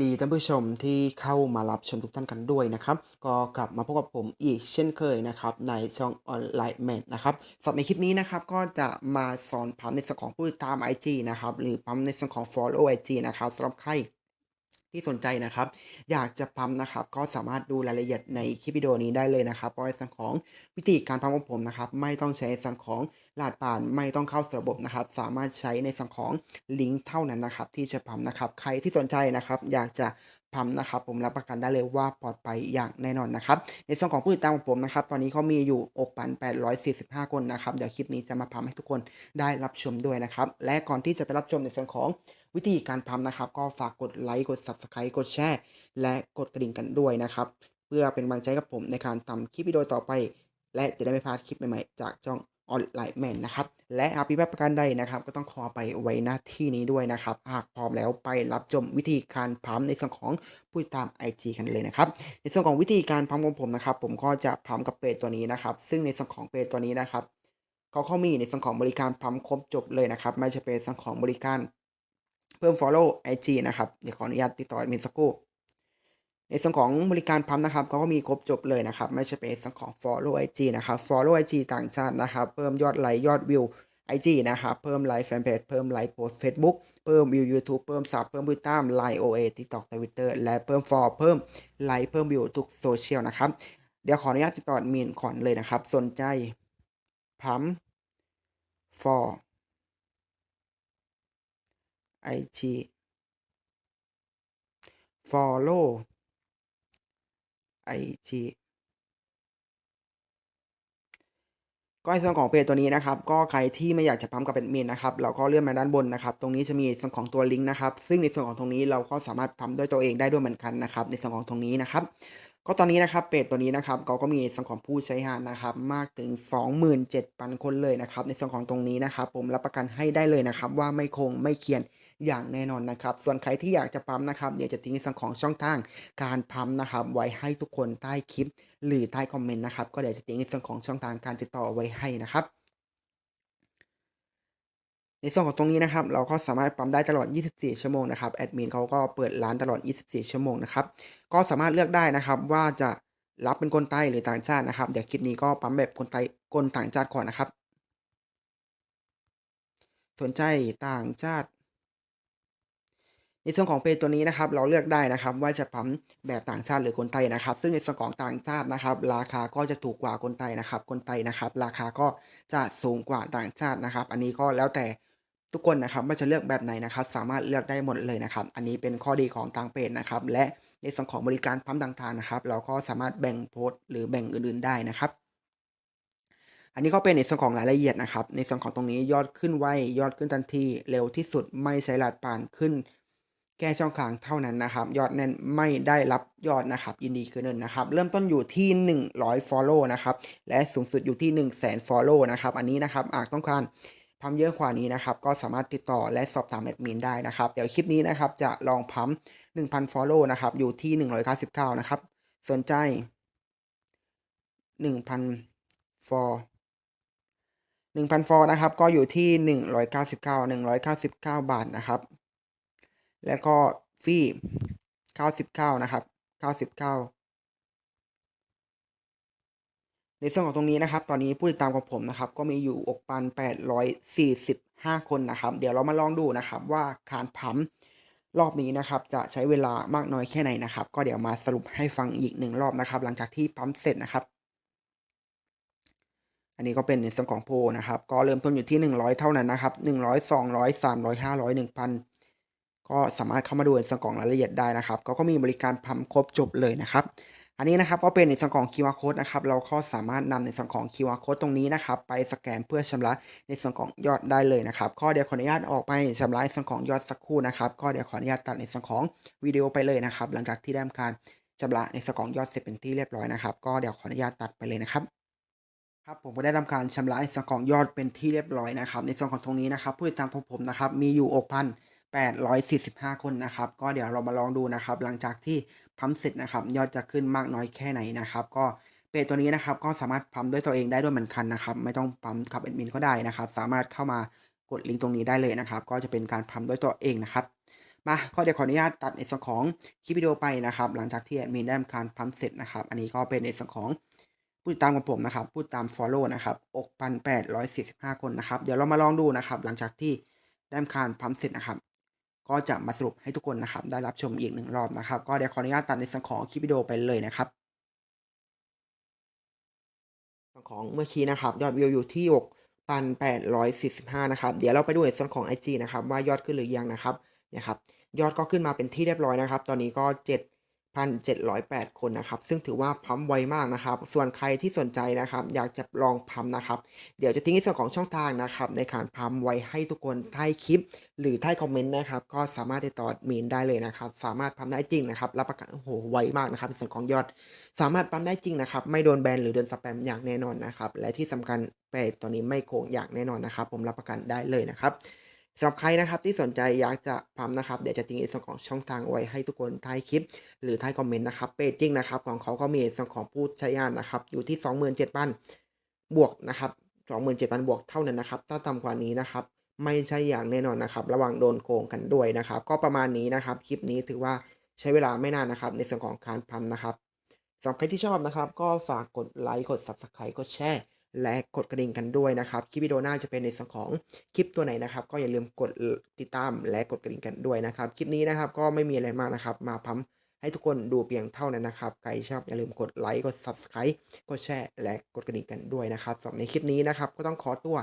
ดีท่านผู้ชมที่เข้ามารับชมทุกท่านกันด้วยนะครับ ก็กลับมาพบกับผมอีกเช่นเคยนะครับในช่องออนไลน์แมนนะครับสำหรับในคลิปนี้นะครับก็จะมาสอนพัมในส่วนของผู้ติดตาม IG นะครับหรือพัมในส่วนของ follow IG นะครับสำหรับใคร ที่สนใจนะครับ อยากจะพัมนะครับ ก็สามารถดูรายละเอียดในคลิปวิดีโอนี้ได้เลยนะครับเพราะในส่วนของวิธีการพัมของผมนะครับ ไม่ต้องใช้ส่วนของหลาดป่านไม่ต้องเข้าระบบนะครับ สามารถใช้ในส่วนของลิงก์เท่านั้นนะครับ ที่จะพัมนะครับ ใครที่สนใจนะครับ อยากจะ พัมนะครับผมรับประกันได้เลยว่าปลอดภัยอย่างแน่นอนนะครับในส่วนของผู้ติดตามของผมนะครับตอนนี้เขามีอยู่6,845 คนนะครับเดี๋ยวคลิปนี้จะมาพัมให้ทุกคนได้รับชมด้วยนะครับและก่อนที่จะไปรับชมในส่วนของวิธีการพัมนะครับ ก็ฝากกดไลค์กด Subscribe กดแชร์และกดกระดิ่งกันด้วยนะครับเพื่อเป็นกำลังใจกับผมในการทำคลิปวิดีโอต่อไป และจะได้ไม่พลาดคลิปใหม่ๆจากช่อง ออนไลน์แมนนะครับ และหากมีแบบประกันใดนะครับ ก็ต้องขอไปไว้หน้าที่นี้ด้วยนะครับ หากพร้อมแล้วไปรับชมวิธีการพัมในส่วนของผู้ตาม IG กันเลยนะครับ ในส่วนของวิธีการพัมของผมนะครับ ผมก็จะพัมกับเพจตัวนี้นะครับ ซึ่งในส่วนของเพจตัวนี้นะครับเขาเขามีในส่วนของบริการพัมครบจบเลยนะครับไม่ใช่เป็นส่วนของบริการเพิ่ม follow IG นะครับเดี๋ยวขออนุญาตติดต่อมินสกู ในส่วนของบริการพัมนะครับเขาก็มีครบจบเลยนะครับ ไม่ใช่เป็นส่วนของ follow IG นะครับ follow IG ต่างชาตินะครับ เพิ่มยอดไลค์ยอดวิว IG นะครับ เพิ่มไลค์แฟนเพจเพิ่มไลค์โพสต์ Facebook เพิ่มวิว YouTube เพิ่มซับเพิ่มผู้ติดตาม Line OA TikTok Twitter และเพิ่ม for เพิ่มไลค์เพิ่มวิวทุกโซเชียลนะครับ เดี๋ยวขออนุญาตติดต่อมินก่อนเลยนะครับ สนใจพัม for IG follow ไอจีก็ในส่วนของเพจตัวนี้นะครับ ก็ใครที่ไม่อยากจะปั๊มกับเป็นเมนนะครับเราก็เลื่อนมาด้านบนนะครับ ตรงนี้จะมีส่วนของตัวลิงก์นะครับ ซึ่งในส่วนของตรงนี้เราก็สามารถปั๊มด้วยตัวเองได้ด้วยเหมือนกันนะครับ ในส่วนของตรงนี้นะครับ ก็ตอนนี้นะครับเพจตัวนี้นะครับเขาก็มีส่วนของผู้ใช้งานนะครับมากถึง 27,000 คนเลยนะครับในส่วนของตรงนี้นะครับ ผมรับประกันให้ได้เลยนะครับ ว่าไม่คงไม่เคียนอย่างแน่นอนนะครับ ส่วนใครที่อยากจะปั๊มนะครับเดี๋ยวจะทิ้งส่วนของช่องทางการปั๊มนะครับไว้ให้ทุกคนใต้คลิป หรือใต้คอมเมนต์นะครับก็เดี๋ยวจะทิ้งในส่วนของช่องทางการติดต่อไว้ให้นะครับ ในส่วนของตรงนี้นะครับ เราก็สามารถปั๊มได้ตลอด 24 ชั่วโมงนะครับแอดมินเขาก็เปิดร้านตลอด 24 ชั่วโมงนะครับ ก็สามารถเลือกได้นะครับว่าจะรับเป็นคนไทยหรือต่างชาตินะครับ เดี๋ยวคลิปนี้ก็ปั๊มแบบคนไทยคนต่างชาติก่อนนะครับ สนใจต่างชาติ ในส่วนของเพจตัวนี้นะครับ เราเลือกได้นะครับว่าจะปั๊มแบบต่างชาติหรือคนไทยนะครับ ซึ่งในส่วนของต่างชาตินะครับ ราคาก็จะถูกกว่าคนไทยนะครับ คนไทยนะครับ ราคาก็จะสูงกว่าต่างชาตินะครับ อันนี้ก็แล้วแต่ ทุกคนนะครับว่าจะเลือกแบบไหนนะครับ สามารถเลือกได้หมดเลยนะครับ อันนี้เป็นข้อดีของทางเพจนะครับ และในส่วนของบริการปั๊มต่างๆนะครับ เราก็สามารถแบ่งโพสต์หรือแบ่งอื่นๆได้นะครับ อันนี้ก็เป็นในส่วนของรายละเอียดนะครับ ในส่วนของตรงนี้ยอดขึ้นไวยอดขึ้นทันทีเร็วที่สุดไม่ใช้รหัสผ่านขึ้น แก้ช่องทางเท่านั้นนะครับ ยอดแน่นไม่ได้รับยอดนะครับ ยินดีคืนเงินนะครับ เริ่มต้นอยู่ที่ 100 follow นะครับ และสูงสุดอยู่ที่ 1 0 0 0 0แสน follow นะครับ อันนี้นะครับอาจต้องการ พัมเยอะกว่านี้นะครับ ก็สามารถติดต่อและสอบถามแอดมินได้นะครับ เดี๋ยวคลิปนี้นะครับจะลองพัม1,000 follow นะครับอยู่ที่ 199 นะครับ สนใจ 1,000 for 1,000 for นะครับ ก็อยู่ที่ 199 199 บาทนะครับ แล้วก็ฟรี 99 นะครับ 99 ในส่วนของตรงนี้นะครับ ตอนนี้ผู้ติดตามของผมนะครับ ก็มีอยู่6,845 คนนะครับ เดี๋ยวเรามาลองดูนะครับว่าการพัมรอบนี้นะครับ จะใช้เวลามากน้อยแค่ไหนนะครับ ก็เดี๋ยวมาสรุปให้ฟังอีกหนึ่งรอบนะครับ หลังจากที่ปั๊มเสร็จนะครับ อันนี้ก็เป็นในส่วนของโพลนะครับ ก็เริ่มต้นอยู่ที่ 100 เท่านั้นนะครับ 100 200 300 500 1,000 ก็สามารถเข้ามาดูในส่วนของรายละเอียดได้นะครับเขาก็มีบริการพัมครบจบเลยนะครับ อันนี้นะครับก็เป็นในส่วนของ QR code นะครับเราก็สามารถนำในส่วนของ QR code ตรงนี้นะครับไปสแกนเพื่อชำระในส่วนของยอดได้เลยนะครับก็เดี๋ยวขออนุญาตออกไปชำระในส่วนของยอดสักครู่นะครับก็เดี๋ยวขออนุญาตตัดในส่วนของวิดีโอไปเลยนะครับหลังจากที่ได้ทำการชำระในส่วนของยอดเสร็จเป็นที่เรียบร้อยนะครับก็เดี๋ยวขออนุญาตตัดไปเลยนะครับครับผมก็ได้ทำการชำระในส่วนของยอดเป็นที่เรียบร้อยนะครับในส่วนของตรงนี้นะครับผู้ติดตามของผมนะครับมีอยู่ 845 คนนะครับ ก็เดี๋ยวเรามาลองดูนะครับ หลังจากที่พัมเสร็จนะครับ ยอดจะขึ้นมากน้อยแค่ไหนนะครับ ก็เพจตัวนี้นะครับ ก็สามารถพัมด้วยตัวเองได้ด้วยเหมือนกันนะครับ ไม่ต้องพัมกับแอดมินก็ได้นะครับ สามารถเข้ามากดลิงก์ตรงนี้ได้เลยนะครับ ก็จะเป็นการพัมด้วยตัวเองนะครับ มาก็เดี๋ยวขออนุญาตตัดในส่วนของคลิปวิดีโอไปนะครับ หลังจากที่แอดมินได้ทำการพัมเสร็จนะครับ อันนี้ก็เป็นในส่วนของผู้ติดตามของผมนะครับ ผู้ติดตาม Follow นะครับ6,845คนนะครับ เดี๋ยวเรามาลองดูนะครับ หลังจากที่ได้ทำการพัมเสร็จนะครับ ก็จะมาสรุปให้ทุกคนนะครับได้รับชมอีกหนึ่งรอบนะครับ ก็เดี๋ยวขออนุญาตตัดในส่วนของคลิปวิดีโอไปเลยนะครับส่วนของเมื่อกี้นะครับ ยอดวิวอยู่ที่6,845นะครับ เดี๋ยวเราไปดูในส่วนของ IG นะครับว่ายอดขึ้นหรือยังนะครับเนี่ยครับยอดก็ขึ้นมาเป็นที่เรียบร้อยนะครับ ตอนนี้ก็ 7,708 คนนะครับ ซึ่งถือว่าพัมไวมากนะครับ ส่วนใครที่สนใจนะครับ อยากจะลองพัมนะครับ เดี๋ยวจะทิ้งในส่วนของช่องทางนะครับ ในการพัมไวให้ทุกคนใต้คลิป หรือใต้คอมเมนต์นะครับ ก็สามารถติดต่อมีนได้เลยนะครับ สามารถพัมได้จริงนะครับ รับประกันโอ้โหไวมากนะครับในส่วนของยอด สามารถปั๊มได้จริงนะครับ ไม่โดนแบนหรือโดนสแปมอย่างแน่นอนนะครับ และที่สำคัญเพจตัวนี้ไม่โกงอย่างแน่นอนนะครับ ผมรับประกันได้เลยนะครับ สำหรับใครนะครับที่สนใจอยากจะปั๊มนะครับ เดี๋ยวจะทิ้งในส่วนของช่องทางไว้ให้ทุกคนท้ายคลิป หรือท้ายคอมเมนต์นะครับเพจจริงนะครับของเขาก็มีส่วนของผู้ใช้งานนะครับ อยู่ที่ 27,000 บวกนะครับ27,000 บวกเท่านั้นนะครับ ถ้าต่ำกว่านี้นะครับ ไม่ใช่อย่างแน่นอนนะครับ ระวังโดนโกงกันด้วยนะครับ ก็ประมาณนี้นะครับ คลิปนี้ถือว่าใช้เวลาไม่นานนะครับ ในส่วนของการพัมนะครับสำหรับใครที่ชอบนะครับ ก็ฝากกดไลค์กด Subscribe กดแชร์ และกดกระดิ่งกันด้วยนะครับคลิปวิดีโอหน้าจะเป็นในส่วนของคลิปตัวไหนนะครับ ก็อย่าลืมกดติดตามและกดกระดิ่งกันด้วยนะครับ คลิปนี้นะครับก็ไม่มีอะไรมากนะครับ มาพัมให้ทุกคนดูเพียงเท่านั้นนะครับใครชอบอย่าลืมกดไลค์กด Subscribe กดแชร์และกดกระดิ่งกันด้วยนะครับสำหรับในคลิปนี้นะครับก็ต้องขอตัว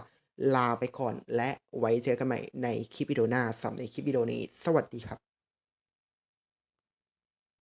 ลาไปก่อน และไว้เจอกันใหม่ในคลิปวิดีโอหน้าสำหรับในคลิปวิดีโอนี้ สวัสดีครับ